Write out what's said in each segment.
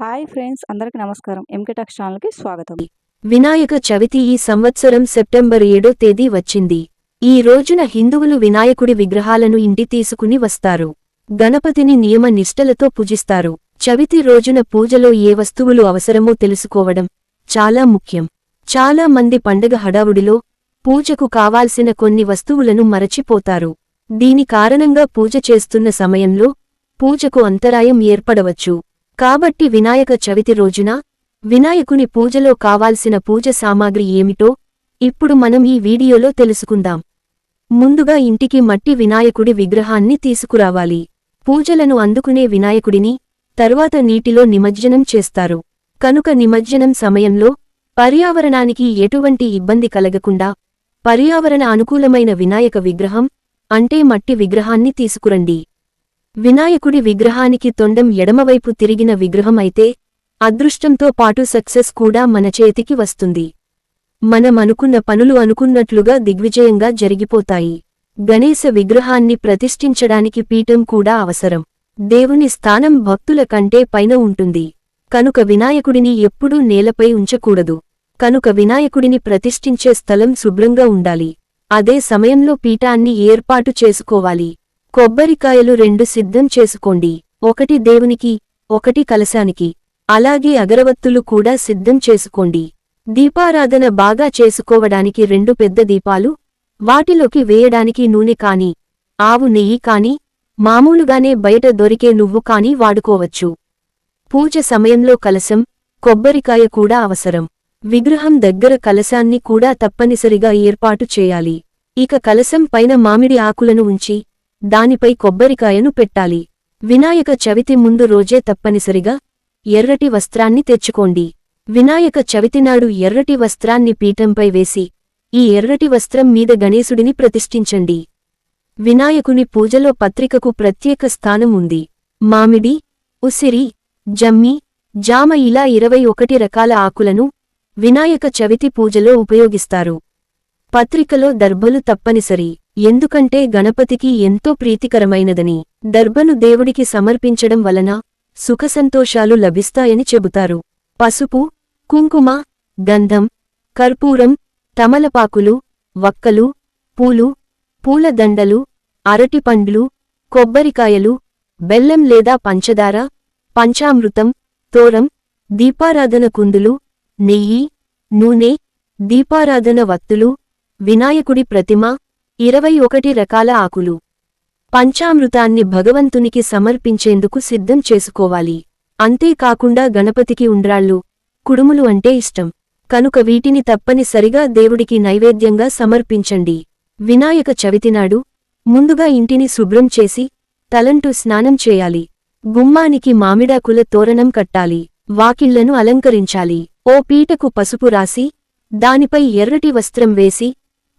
Hi friends అందరికీ నమస్కారం. ఎంకటాక్స్ ఛానల్కి స్వాగతం. వినాయక చవితి ఈ సంవత్సరం సెప్టెంబర్ ఏడో తేదీ వచ్చింది. ఈ రోజున హిందువులు వినాయకుడి విగ్రహాలను ఇంటి తీసుకుని వస్తారు. గణపతిని నియమ నిష్టలతో పూజిస్తారు. చవితి రోజున పూజలో ఏ వస్తువులు అవసరమో తెలుసుకోవడం చాలా ముఖ్యం. చాలా మంది పండగ హడావుడిలో పూజకు కావాల్సిన కొన్ని వస్తువులను మరచిపోతారు. దీని కారణంగా పూజ చేస్తున్న సమయంలో పూజకు అంతరాయం ఏర్పడవచ్చు. కాబట్టి వినాయక చవితి రోజున వినాయకుని పూజలో కావాల్సిన పూజ సామాగ్రి ఏమిటో ఇప్పుడు మనం ఈ వీడియోలో తెలుసుకుందాం. ముందుగా ఇంటికి మట్టి వినాయకుడి విగ్రహాన్ని తీసుకురావాలి. పూజలను అందుకునే వినాయకుడిని తరువాత నీటిలో నిమజ్జనం చేస్తారు. కనుక నిమజ్జనం సమయంలో పర్యావరణానికి ఎటువంటి ఇబ్బంది కలగకుండా పర్యావరణ అనుకూలమైన వినాయక విగ్రహం అంటే మట్టి విగ్రహాన్ని తీసుకురండి. వినాయకుడి విగ్రహానికి తొండం ఎడమవైపు తిరిగిన విగ్రహం అయితే అదృష్టంతో పాటు సక్సెస్ కూడా మన చేతికి వస్తుంది. మనం అనుకున్న పనులు అనుకున్నట్లుగా దిగ్విజయంగా జరిగిపోతాయి. గణేశ విగ్రహాన్ని ప్రతిష్ఠించడానికి పీఠం కూడా అవసరం. దేవుని స్థానం భక్తుల కంటే పైన ఉంటుంది. కనుక వినాయకుడిని ఎప్పుడూ నేలపై ఉంచకూడదు. కనుక వినాయకుడిని ప్రతిష్ఠించే స్థలం శుభ్రంగా ఉండాలి. అదే సమయంలో పీఠాన్ని ఏర్పాటు చేసుకోవాలి. కొబ్బరికాయలు రెండు సిద్ధం చేసుకోండి. ఒకటి దేవునికి ఒకటి కలశానికి. అలాగే అగరవత్తులు కూడా సిద్ధం చేసుకోండి. దీపారాధన బాగా చేసుకోవడానికి రెండు పెద్ద దీపాలు వాటిలోకి వేయడానికి నూనె కాని ఆవు నెయ్యి కాని మామూలుగానే బయట దొరికే నువ్వు కాని వాడుకోవచ్చు. పూజ సమయంలో కలశం కొబ్బరికాయ కూడా అవసరం. విగ్రహం దగ్గర కలశాన్ని కూడా తప్పనిసరిగా ఏర్పాటు చేయాలి. ఇక కలశం పైన మామిడి ఆకులను ఉంచి దానిపై కొబ్బరికాయను పెట్టాలి. వినాయక చవితి ముందు రోజే తప్పనిసరిగా ఎర్రటి వస్త్రాన్ని తెచ్చుకోండి. వినాయక చవితినాడు ఎర్రటి వస్త్రాన్ని పీఠంపై వేసి ఈ ఎర్రటి వస్త్రం మీద గణేశుడిని ప్రతిష్ఠించండి. వినాయకుని పూజలో పత్రికకు ప్రత్యేక స్థానం ఉంది. మామిడి ఉసిరి జమ్మి జామ ఇలా ఇరవై ఒకటి రకాల ఆకులను వినాయక చవితి పూజలో ఉపయోగిస్తారు. పత్రికలో దర్భలు తప్పనిసరి. ఎందుకంటే గణపతికి ఎంతో ప్రీతికరమైనదని దర్భను దేవుడికి సమర్పించడం వలన సుఖసంతోషాలు లభిస్తాయని చెబుతారు. పసుపు కుంకుమ గంధం కర్పూరం తమలపాకులు వక్కలు పూలు పూలదండలు అరటిపండ్లు కొబ్బరికాయలు బెల్లం లేదా పంచదార పంచామృతం తోరం దీపారాధన కుందులు నెయ్యి నూనె దీపారాధన వత్తులు వినాయకుడి ప్రతిమ ఇరవై ఒకటి రకాల ఆకులు. పంచామృతాన్ని భగవంతునికి సమర్పించేందుకు సిద్ధం చేసుకోవాలి. అంతేకాకుండా గణపతికి ఉండ్రాళ్ళు కుడుములు అంటే ఇష్టం. కనుక వీటిని తప్పనిసరిగా దేవుడికి నైవేద్యంగా సమర్పించండి. వినాయక చవితినాడు ముందుగా ఇంటిని శుభ్రం చేసి తలంటూ స్నానం చేయాలి. గుమ్మానికి మామిడాకుల తోరణం కట్టాలి. వాకిళ్ళను అలంకరించాలి. ఓ పీటకు పసుపు రాసి దానిపై ఎర్రటి వస్త్రం వేసి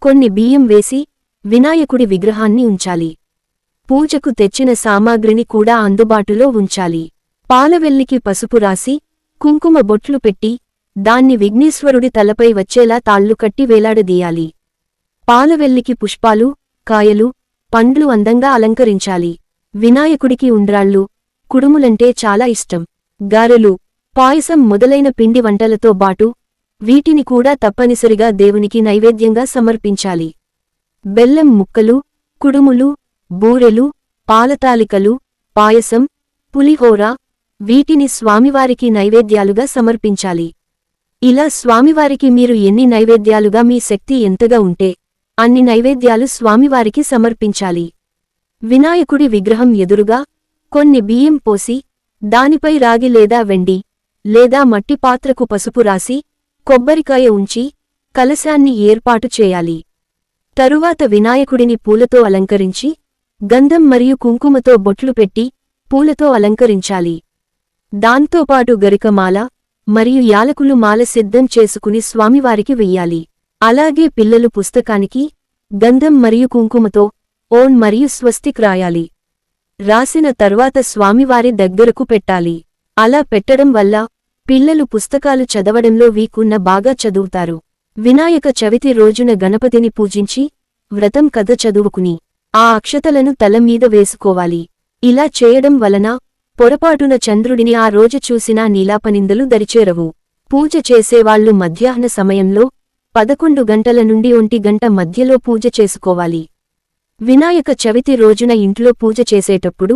కొన్ని బియ్యం వేసి వినాయకుడి విగ్రహాన్ని ఉంచాలి. పూజకు తెచ్చిన సామాగ్రిని కూడా అందుబాటులో ఉంచాలి. పాలవెల్లికి పసుపు రాసి కుంకుమ బొట్లు పెట్టి దాన్ని విఘ్నేశ్వరుడి తలపై వచ్చేలా తాళ్ళు కట్టి వేలాడదీయాలి. పాలవెల్లికి పుష్పాలు కాయలు పండ్లు అందంగా అలంకరించాలి. వినాయకుడికి ఉండ్రాళ్ళు కుడుములంటే చాలా ఇష్టం. గారెలు పాయసం మొదలైన పిండి వంటలతో బాటు వీటిని కూడా తప్పనిసరిగా దేవునికి నైవేద్యంగా సమర్పించాలి. బెల్లం ముక్కలు కుడుములు బూరెలు పాలతాలికలు పాయసం పులిహోర వీటిని స్వామివారికి నైవేద్యాలుగా సమర్పించాలి. ఇలా స్వామివారికి మీరు ఎన్ని నైవేద్యాలుగా మీ శక్తి ఎంతగా ఉంటే అన్ని నైవేద్యాలు స్వామివారికి సమర్పించాలి. వినాయకుడి విగ్రహం ఎదురుగా కొన్ని బియ్యం పోసి దానిపై రాగి లేదా వెండి లేదా మట్టి పాత్రకు పసుపు రాసి కొబ్బరికాయ ఉంచి కలశాన్ని ఏర్పాటు చేయాలి. తరువాత వినాయకుడిని పూలతో అలంకరించి గంధం మరియు కుంకుమతో బొట్లు పెట్టి పూలతో అలంకరించాలి. దాంతోపాటు గరికమాల మరియు యాలకులు మాల సిద్ధం చేసుకుని స్వామివారికి వెయ్యాలి. అలాగే పిల్లలు పుస్తకానికి గంధం మరియు కుంకుమతో ఓన్ మరియు స్వస్తిక్ రాయాలి. రాసిన తర్వాత స్వామివారి దగ్గరకు పెట్టాలి. అలా పెట్టడం వల్ల పిల్లలు పుస్తకాలు చదవడంలో వీకున్న బాగా చదువుతారు. వినాయక చవితి రోజున గణపతిని పూజించి వ్రతం కథ చదువుకుని ఆ అక్షతలను తలమీద వేసుకోవాలి. ఇలా చేయడం వలన పొరపాటున చంద్రుడిని ఆ రోజు చూసినా నీలాపనిందలు దరిచేరవు. పూజ చేసేవాళ్ళు మధ్యాహ్న సమయంలో పదకొండు గంటల నుండి ఒంటి గంట మధ్యలో పూజ చేసుకోవాలి. వినాయక చవితి రోజున ఇంట్లో పూజ చేసేటప్పుడు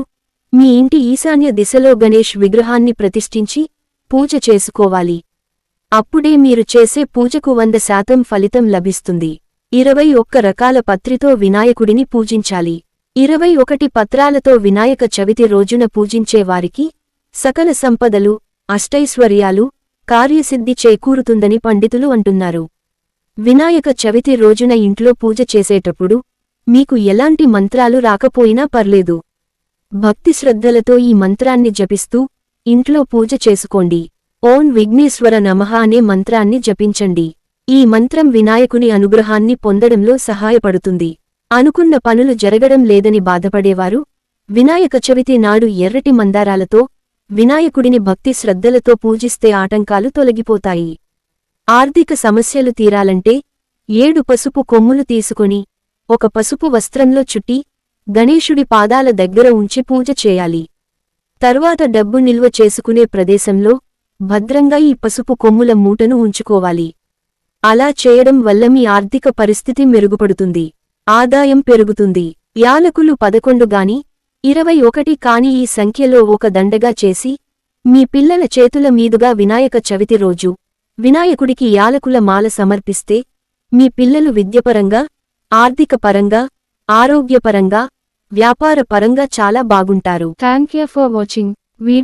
మీ ఇంటి ఈశాన్య దిశలో గణేష్ విగ్రహాన్ని ప్రతిష్ఠించి పూజ చేసుకోవాలి. అప్పుడే మీరు చేసే పూజకు వంద శాతం ఫలితం లభిస్తుంది. ఇరవై ఒక్క రకాల పత్రితో వినాయకుడిని పూజించాలి. ఇరవై ఒకటి పత్రాలతో వినాయక చవితి రోజున పూజించేవారికి సకల సంపదలు అష్టైశ్వర్యాలు కార్యసిద్ధి చేకూరుతుందని పండితులు అంటున్నారు. వినాయక చవితి రోజున ఇంట్లో పూజ చేసేటప్పుడు మీకు ఎలాంటి మంత్రాలు రాకపోయినా పర్లేదు. భక్తి శ్రద్ధలతో ఈ మంత్రాన్ని జపిస్తూ ఇంట్లో పూజ చేసుకోండి. ఓం విఘ్నేశ్వర నమః అనే మంత్రాన్ని జపించండి. ఈ మంత్రం వినాయకుని అనుగ్రహాన్ని పొందడంలో సహాయపడుతుంది. అనుకున్న పనులు జరగడం లేదని బాధపడేవారు? వినాయక చవితి నాడు ఎర్రటి మందారాలతో వినాయకుడిని భక్తి శ్రద్ధలతో పూజిస్తే ఆటంకాలు తొలగిపోతాయి. ఆర్థిక సమస్యలు తీరాలంటే ఏడు పసుపు కొమ్ములు తీసుకొని ఒక పసుపు వస్త్రంలో చుట్టి గణేశుడి పాదాల దగ్గర ఉంచి పూజ చేయాలి. తరువాత డబ్బు నిల్వ చేసుకునే ప్రదేశంలో భద్రంగా ఈ పసుపు కొమ్ముల మూటను ఉంచుకోవాలి. అలా చేయడం వల్ల మీ ఆర్థిక పరిస్థితి మెరుగుపడుతుంది. ఆదాయం పెరుగుతుంది. యాలకులు పదకొండు గాని ఇరవై ఒకటి కాని ఈ సంఖ్యలో ఒక దండగా చేసి మీ పిల్లల చేతుల మీదుగా వినాయక చవితి రోజు వినాయకుడికి యాలకుల మాల సమర్పిస్తే మీ పిల్లలు విద్యపరంగా ఆర్థికపరంగా ఆరోగ్యపరంగా వ్యాపార పరంగా చాలా బాగుంటారు. Thank you for watching video